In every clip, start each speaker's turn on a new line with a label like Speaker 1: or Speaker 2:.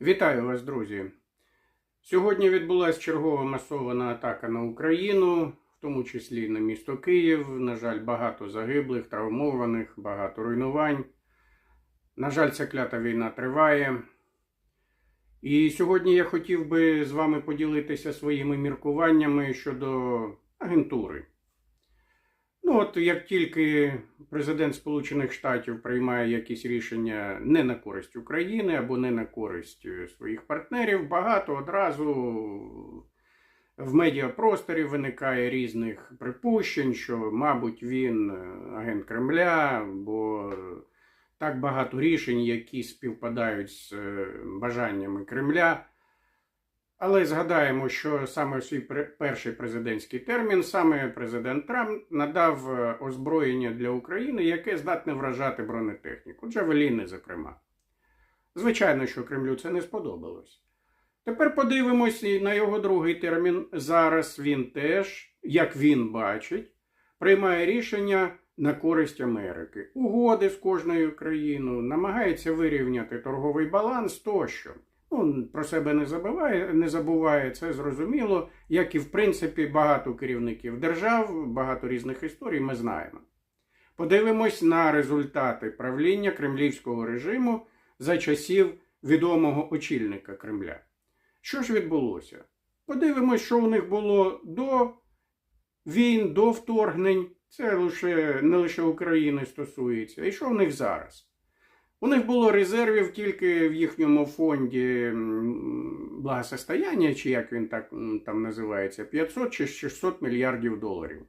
Speaker 1: Вітаю вас, друзі! Сьогодні відбулася чергова масована атака на Україну, в тому числі на місто Київ. На жаль, багато загиблих, травмованих, багато руйнувань. На жаль, ця клята війна триває. І сьогодні я хотів би з вами поділитися своїми міркуваннями щодо агентури. Ну, от як тільки президент Сполучених Штатів приймає якісь рішення не на користь України або не на користь е, своїх партнерів, багато одразу в медіапросторі виникає різних припущень, що, мабуть, він е, агент Кремля, бо так багато рішень, які співпадають з е, бажаннями Кремля. Але згадаємо, що саме свій перший президентський термін саме президент Трамп надав е, озброєння для України, яке здатне вражати бронетехніку, Джавеліни, зокрема. Звичайно, що Кремлю це не сподобалось. Тепер подивимось і на його другий термін. Зараз він теж, як він бачить, приймає рішення на користь Америки, угоди з кожною країною, намагається вирівняти торговий баланс тощо. Ну, про себе не забуває, не забуває, це зрозуміло, як і в принципі багато керівників держав, багато різних історій ми знаємо. Подивимось на результати правління кремлівського режиму за часів відомого очільника Кремля. Що ж відбулося? Подивимось, що у них було до війн, до вторгнень. Це лише, не лише України стосується. І що в них зараз? У них було резервів тільки в їхньому фонді благосостояння, чи як він так там називається, 500 чи 600 мільярдів доларів.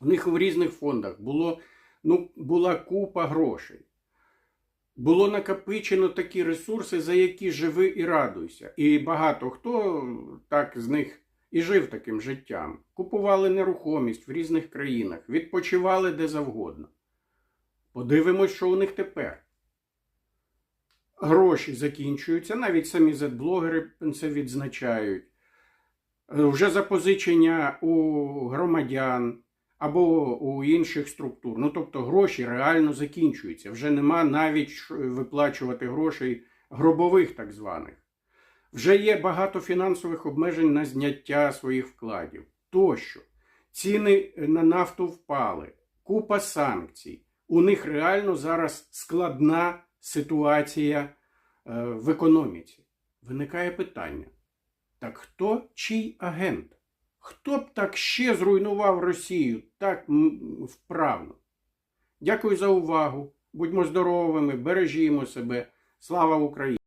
Speaker 1: У них в різних фондах було, ну, була купа грошей. Було накопичено такі ресурси, за які живи і радуйся. І багато хто так з них і жив таким життям. Купували нерухомість в різних країнах, відпочивали де завгодно. Подивимось, що у них тепер гроші закінчуються, навіть самі зет-блогери це відзначають. Е, Вже запозичення у громадян або у інших структур. Ну, тобто гроші реально закінчуються. Вже нема навіть виплачувати грошей гробових так званих. Вже є багато фінансових обмежень на зняття своїх вкладів. Тощо. Ціни на нафту впали, купа санкцій. У них реально зараз складна ситуація е, в економіці. Виникає питання: так хто чий агент? Хто б так ще зруйнував Росію так вправно? Дякую за увагу. Будьмо здоровими, бережімо себе. Слава Україні!